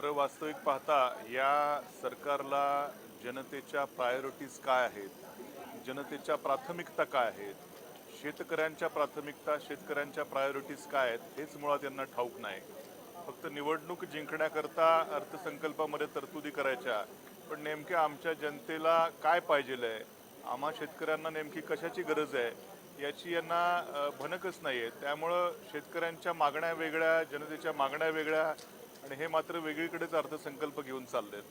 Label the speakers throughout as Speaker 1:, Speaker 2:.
Speaker 1: खरं वास्तविक पाहता या सरकारला जनतेच्या प्रायोरिटीज काय आहेत? जनतेच्या प्राथमिकता काय आहेत? शेतकऱ्यांच्या प्राथमिकता शेतकऱ्यांच्या प्रायोरिटीज काय आहेत? हेच मुळात यांना ठाऊक नाही. फक्त निवडणूक जिंकण्याकरता अर्थसंकल्पामध्ये तरतुदी करायच्या. पण नेमक्या आमच्या जनतेला काय पाहिजेलं आहे? आम्हा शेतकऱ्यांना नेमकी कशाची गरज आहे? याची यांना भनकच नाही आहे त्यामुळं शेतकऱ्यांच्या मागण्या वेगळ्या जनतेच्या मागण्या वेगळ्या आणि हे मात्र वेगळीकडेच अर्थसंकल्प घेऊन चाललेत.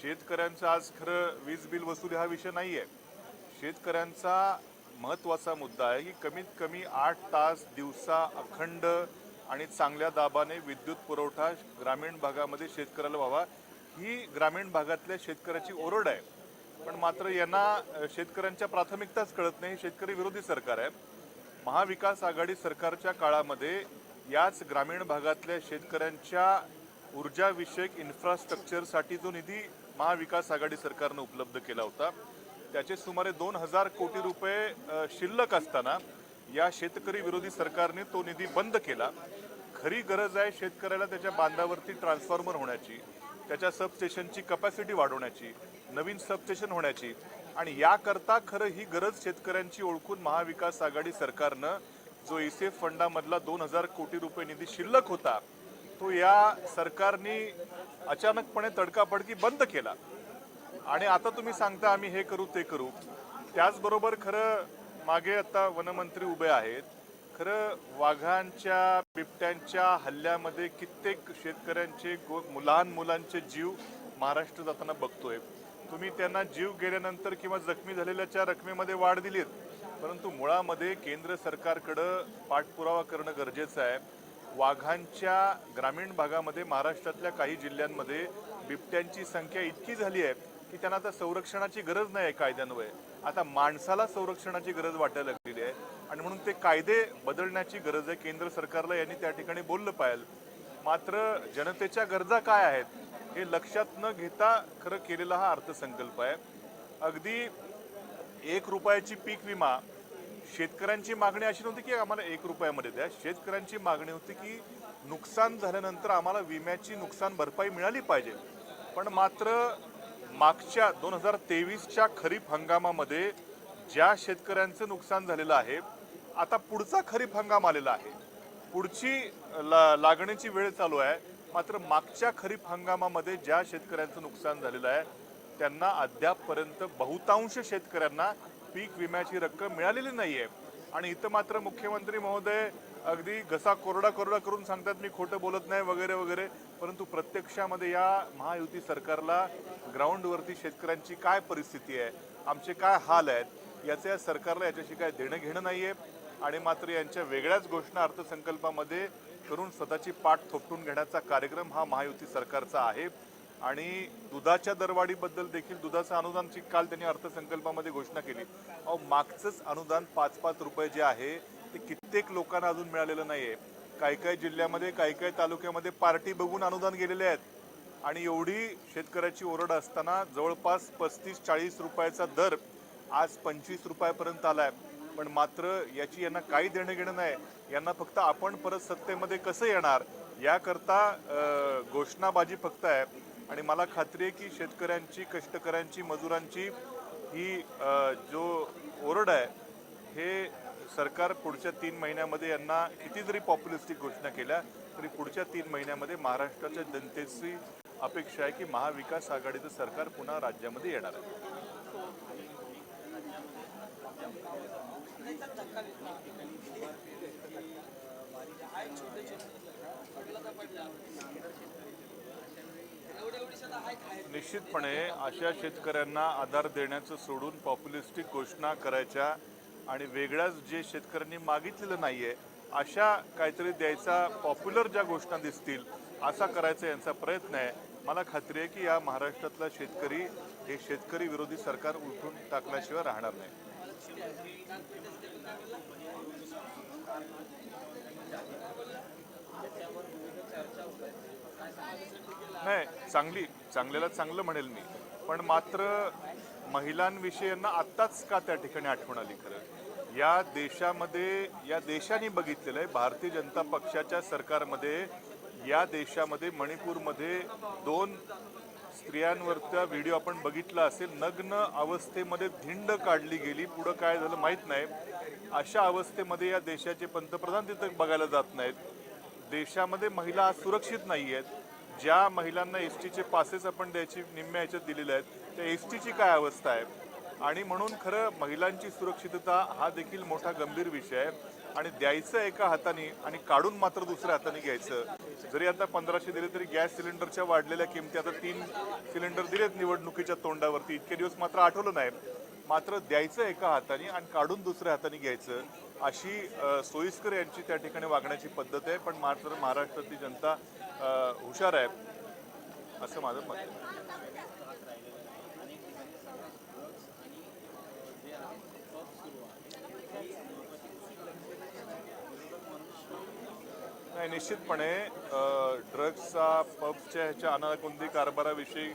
Speaker 1: शेतकऱ्यांचं आज खरं वीज बिल वसुली हा विषय नाही आहे शेतकऱ्यांचा महत्त्वाचा मुद्दा आहे की कमीत कमी आठ तास दिवसा अखंड आणि चांगल्या दाबाने विद्युत पुरवठा ग्रामीण भागामध्ये शेतकऱ्याला व्हावा. ही ग्रामीण भागातल्या शेतकऱ्याची ओरड आहे. पण मात्र यांना शेतकऱ्यांच्या प्राथमिकताच कळत नाही. शेतकरी विरोधी सरकार आहे. महाविकास आघाडी सरकारच्या काळामध्ये याच ग्रामीण भागातल्या शेतकऱ्यांच्या ऊर्जाविषयक इन्फ्रास्ट्रक्चरसाठी जो निधी महाविकास आघाडी सरकारनं उपलब्ध केला होता त्याचे सुमारे दोन हजार कोटी रुपये शिल्लक असताना या शेतकरी विरोधी सरकारने तो निधी बंद केला. खरी गरज आहे शेतकऱ्याला त्याच्या बांधावरती ट्रान्सफॉर्मर होण्याची त्याच्या सबस्टेशनची कपॅसिटी वाढवण्याची नवीन सबस्टेशन होण्याची आणि याकरता खरं ही गरज शेतकऱ्यांची ओळखून महाविकास आघाडी सरकारनं जो एसीएफ फंडामधला दोन हजार कोटी रुपये निधी शिल्लक होता तो या सरकारने अचानकपणे तडकाफडकी बंद केला. आणि आता तुम्ही सांगता आम्ही हे करू ते करू. त्याचबरोबर खरं मागे आता वनमंत्री उभे आहेत. खरं वाघांच्या बिबट्यांच्या हल्ल्यामध्ये कित्येक शेतकऱ्यांचे गो- लहान मुलांचे जीव महाराष्ट्र जाताना बघतोय. तुम्ही त्यांना जीव गेल्यानंतर किंवा जखमी झालेल्याच्या रकमेमध्ये वाढ दिलीत परंतु मुळामध्ये केंद्र सरकारकडं पाठपुरावा करणं गरजेचं आहे. वाघांच्या ग्रामीण भागामध्ये महाराष्ट्रातल्या काही जिल्ह्यांमध्ये बिबट्यांची संख्या इतकी झाली आहे की त्यांना आता संरक्षणाची गरज नाही आहे कायद्यान्वये. आता माणसाला संरक्षणाची गरज वाटायला लागलेली आहे आणि म्हणून ते कायदे बदलण्याची गरज आहे. केंद्र सरकारला यांनी त्या ठिकाणी बोललं पाहिजे. मात्र जनतेच्या गरजा काय आहेत हे लक्षात न घेता खरं केलेला हा अर्थसंकल्प आहे. अगदी एक रुपयाची पीक विमा शेतकऱ्यांची मागणी अशी नव्हती की आम्हाला एक रुपयामध्ये द्या. शेतकऱ्यांची मागणी होती की नुकसान झाल्यानंतर आम्हाला विम्याची नुकसान भरपाई मिळाली पाहिजे. पण मात्र मागच्या दोन हजार तेवीसच्या खरीप हंगामामध्ये ज्या शेतकऱ्यांचं नुकसान झालेलं आहे आता पुढचा खरीप हंगाम आलेला आहे. पुढची ला लागणीची वेळ चालू आहे. मात्र मागच्या खरीप हंगामामध्ये ज्या शेतकऱ्यांचं नुकसान झालेलं आहे त्यांना अद्यापपर्यंत बहुतांश शेतकऱ्यांना पीक विम्याची रक्कम मिळालेली नाही आहे आणि इथं मात्र मुख्यमंत्री महोदय अगदी घसा कोरडा कोरडा करून सांगतात मी खोटं बोलत नाही वगैरे वगैरे. परंतु प्रत्यक्षामध्ये या महायुती सरकारला ग्राउंडवरती शेतकऱ्यांची काय परिस्थिती आहे आमचे काय हाल आहेत याचं या सरकारला याच्याशी काय देणं घेणं आहे आणि मात्र यांच्या वेगळ्याच घोषणा अर्थसंकल्पामध्ये करून स्वतःची पाठ थोपटून घेण्याचा कार्यक्रम हा महायुती सरकारचा आहे. आणि दुधाच्या दरवाढीबद्दल देखील दुधाचं अनुदानची काल त्यांनी अर्थसंकल्पामध्ये घोषणा केली. अहो मागचंच अनुदान पाच पाच रुपये जे आहे ते कित्येक लोकांना अजून मिळालेलं नाही आहे काही काही जिल्ह्यामध्ये काही काही तालुक्यामध्ये पार्टी बघून अनुदान गेलेले आहेत. आणि एवढी शेतकऱ्याची ओरड असताना जवळपास पस्तीस चाळीस रुपयाचा दर आज पंचवीस रुपयापर्यंत आला आहे पण मात्र याची यांना काही देणं घेणं नाही. यांना फक्त आपण परत सत्तेमध्ये कसं येणार याकरता घोषणाबाजी फक्त आहे. आणि मला खात्री आहे की शेतकऱ्यांची कष्टकऱ्यांची मजुरांची ही अं, जो ओरड आहे हे सरकार पुढच्या तीन महिन्यामध्ये यांना किती जरी पॉप्युलिस्टिक घोषणा केल्या तरी पुढच्या तीन महिन्यामध्ये महाराष्ट्राच्या जनतेची अपेक्षा आहे की महाविकास आघाडीचं सरकार पुन्हा राज्यामध्ये येणार आहे. निश्चितपणे अशा शेतकऱ्यांना आधार देण्याचं सोडून पॉप्युलिस्टिक घोषणा करायच्या आणि वेगळ्याच जे शेतकऱ्यांनी मागितलेलं नाही आहे अशा काहीतरी द्यायचा पॉप्युलर ज्या घोषणा दिसतील असा करायचा यांचा प्रयत्न आहे. मला खात्री आहे की या महाराष्ट्रातला शेतकरी हे शेतकरी विरोधी सरकार उलटून टाकल्याशिवाय राहणार नाही. नाही चांगली चांगल्याला चांगलं म्हणेल मी. पण मात्र महिलांविषयी यांना आत्ताच का त्या ठिकाणी आठवण आली खरं? या देशामध्ये या देशाने बघितलेलं आहे भारतीय जनता पक्षाच्या सरकारमध्ये या देशामध्ये मणिपूरमध्ये दोन स्त्रियांवरचा व्हिडिओ आपण बघितला असेल नग्न अवस्थेमध्ये धिंड काढली गेली. पुढं काय झालं माहीत नाही. अशा अवस्थेमध्ये या देशाचे पंतप्रधान तिथं बघायला जात नाहीत. देशामध्ये महिला सुरक्षित नाही आहेत ज्या महिलांना एस टीचे पासेस आपण द्यायची निम्म्या याच्यात दिलेल्या आहेत त्या एस टीची काय अवस्था आहे? आणि म्हणून खरं महिलांची सुरक्षितता हा देखील मोठा गंभीर विषय आहे. आणि द्यायचं एका हाताने आणि काढून मात्र दुसऱ्या हाताने घ्यायचं. जरी आता पंधराशे दिले तरी गॅस सिलेंडरच्या वाढलेल्या किमती आता तीन सिलेंडर दिलेत निवडणुकीच्या तोंडावरती. इतके दिवस मात्र आठवलं नाही. मात्र द्यायचं एका हाताने आणि काढून दुसऱ्या हाताने घ्यायचं अशी सोयीस्कर यांची त्या ठिकाणी वागण्याची पद्धत आहे. पण मात्र महाराष्ट्रातली जनता हुशार आहे असं माझं मत नाही निश्चितपणे ड्रग्सचा पबच्या ह्याच्या अनाकोंदी कारभाराविषयी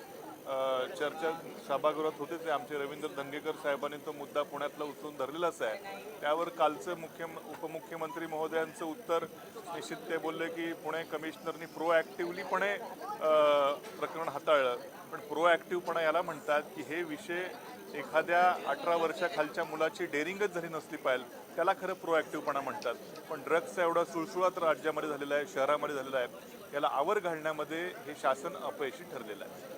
Speaker 1: चर्चा सभागृहात होतेच आहे आमचे रवींद्र दंगेकर साहेबांनी तो मुद्दा पुण्यातला उचलून धरलेलाच आहे. त्यावर कालचं मुख्य उपमुख्यमंत्री महोदयांचं उत्तर निश्चित ते बोलले की पुणे कमिशनरनी प्रोॲक्टिव्हलीपणे प्रकरण हाताळलं. पण प्रोॲक्टिव्हपणा याला म्हणतात की हे विषय एखाद्या अठरा वर्षाखालच्या मुलाची डेअरिंगच झाली नसली पाहिजे. त्याला खरं प्रोॲक्टिव्हपणा म्हणतात. पण ड्रग्सचा एवढा सुळसुळात राज्यामध्ये झालेला आहे शहरामध्ये झालेला आहे. याला आवर घालण्यामध्ये हे शासन अपयशी ठरलेलं आहे.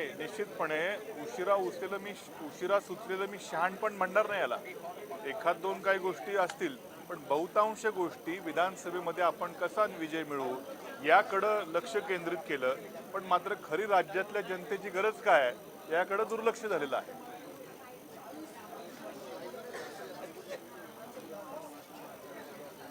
Speaker 1: नाही निश्चितपणे उशिरा उचलेलं मी उशिरा सुचलेलं मी शहाण पण म्हणणार नाही याला. एखाद दोन काही गोष्टी असतील पण बहुतांश गोष्टी विधानसभेमध्ये आपण कसा विजय मिळवू याकडं लक्ष केंद्रित केलं. पण मात्र खरी राज्यातल्या जनतेची गरज काय आहे याकडं दुर्लक्ष झालेलं आहे.